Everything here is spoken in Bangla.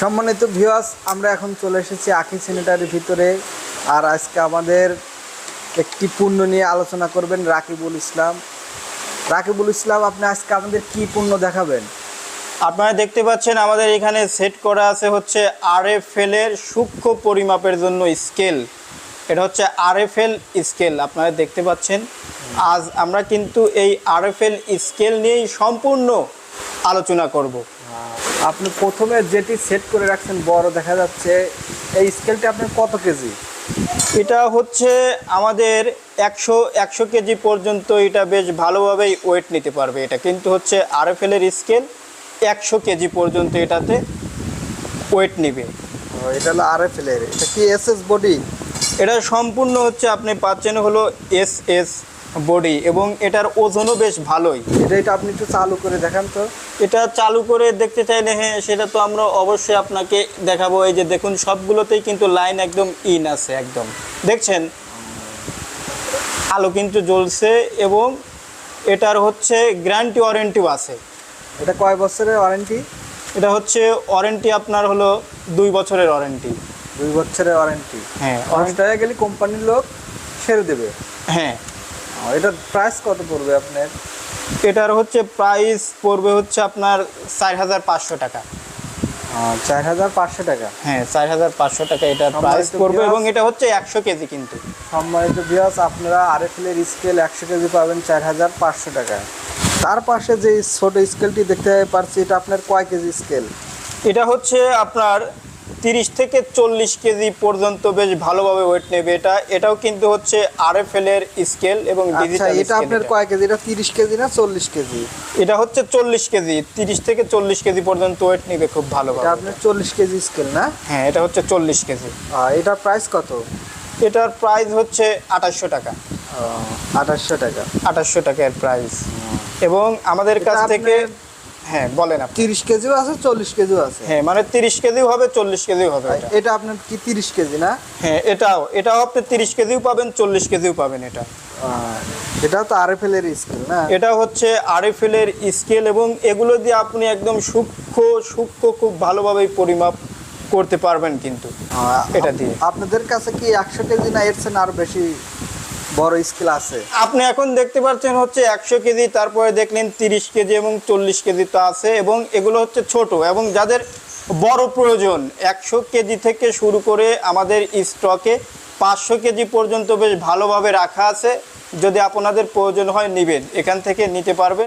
সম্মানিত ভিউয়ার্স আমরা এখন চলে এসেছি আখি সেনেটারির ভিতরে। আর আজকে আমাদের একটি পণ্য নিয়ে আলোচনা করবেন রাকিবুল ইসলাম। রাকিবুল ইসলাম, আপনি আজকে আমাদের কি পণ্য দেখাবেন? আপনারা দেখতে পাচ্ছেন আমাদের এখানে সেট করা আছে হচ্ছে আরএফএল এর সূক্ষ্ম পরিমাপের জন্য স্কেল এটা হচ্ছে আরএফএল স্কেল আপনারা দেখতে পাচ্ছেন। আজ আমরা কিন্তু এই আরএফএল স্কেল নিয়েই সম্পূর্ণ আলোচনা করব। আপনি প্রথমে যেটি সেট করে রাখছেন বড় দেখা যাচ্ছে এই স্কেলটি আপনার কত কেজি এটা হচ্ছে আমাদের একশো একশো কেজি পর্যন্ত এটা বেশ ভালোভাবেই ওয়েট নিতে পারবে এটা। কিন্তু হচ্ছে আরএফএল এর স্কেল একশো কেজি পর্যন্ত এটাতে ওয়েট নেবে। এটা হলো আর এফ এর। এটা কি এস এস বডি এটা সম্পূর্ণ হচ্ছে আপনি পাচ্ছেন হলো এস এস বডি এবং এটার ওজনও বেশ ভালোই। এটা এটা আপনি একটু চালু করে দেখান তো। এটা চালু করে দেখতে চাইলে হ্যাঁ সেটা তো আমরা অবশ্যই আপনাকে দেখাবো। এই যে দেখুন সবগুলোতেই কিন্তু লাইন একদম ইন আছে একদম। দেখছেন? আলো কিন্তু জ্বলছে এবং এটার হচ্ছে গ্যারান্টি ওয়ারেন্টিও আছে। এটা কয় বছরের ওয়ারেন্টি এটা হচ্ছে ওয়ারেন্টি আপনার হলো দুই বছরের ওয়ারেন্টি দুই বছরের ওয়ারেন্টি হ্যাঁ হয়ে গেলে কোম্পানির লোক ছেড়ে দেবে। হ্যাঁ। এটার প্রাইস কত পড়বে আপনার? এটার হচ্ছে প্রাইস পড়বে হচ্ছে আপনার চার হাজার পাঁচশো টাকা। চার হাজার পাঁচশো টাকা। হ্যাঁ চার হাজার পাঁচশো টাকা এটার প্রাইস পড়বে এবং এটা হচ্ছে একশো কেজি কিন্তু। সম্মানিত বিয়াস আপনারা আরএফএল এর স্কেল একশো কেজি পাবেন চার হাজার পাঁচশো টাকা। তার পাশে যে ছোট স্কেলটি দেখতে পারছি এটা আপনার কয় কেজি স্কেল এটা হচ্ছে আপনার তিরিশ থেকে চল্লিশ কেজি পর্যন্ত বেশ ভালোভাবে ওয়েট নেবে। এটা এটাও কিন্তু হচ্ছে আরএফএল এর স্কেল এবং আচ্ছা ডিজিটাল এটা আপনার কয় কেজি? এটা তিরিশ কেজি না চল্লিশ কেজি? এটা হচ্ছে চল্লিশ কেজি। তিরিশ থেকে চল্লিশ কেজি পর্যন্ত ওয়েট নেবে খুব এটা ভালোভাবে। আপনার চল্লিশ কেজি স্কেল না? হ্যাঁ এটা হচ্ছে চল্লিশ কেজি। এটার প্রাইস কত? এটার প্রাইস হচ্ছে আঠাশশো টাকা। আঠাশশো টাকা। আঠাশশো টাকার প্রাইস এবং আমাদের কাছ থেকে হ্যাঁ বলেন আপনি। তিরিশ কেজিও আছে চল্লিশ কেজিও আছে। হ্যাঁ মানে তিরিশ কেজিও হবে চল্লিশ কেজিও হবে এটা। এটা আপনার কি তিরিশ কেজি না? হ্যাঁ এটাও এটাও আপনি তিরিশ কেজিও পাবেন চল্লিশ কেজিও পাবেন এটা। এটাও তো আরএফএল এর স্কেল না? এটা হচ্ছে আরএফএল এর স্কেল এবং এগুলো দিয়ে আপনি একদম সূক্ষ্ম সূক্ষ্ম খুব ভালোভাবে পরিমাপ করতে পারবেন কিন্তু এটা দিয়ে। আপনাদের কাছে কি একশো কেজি না এর চেয়ে আরও বেশি বড় স্কেল আছে। আপনি এখন দেখতে পাচ্ছেন হচ্ছে একশো কেজি, তারপরে দেখলেন তিরিশ কেজি এবং চল্লিশ কেজি তো আছে এবং এগুলো হচ্ছে ছোট এবং যাদের বড় প্রয়োজন, একশো কেজি থেকে শুরু করে আমাদের স্টকে পাঁচশো কেজি পর্যন্ত বেশ ভালোভাবে রাখা আছে। যদি আপনাদের প্রয়োজন হয় নেবেন, এখান থেকে নিতে পারবেন।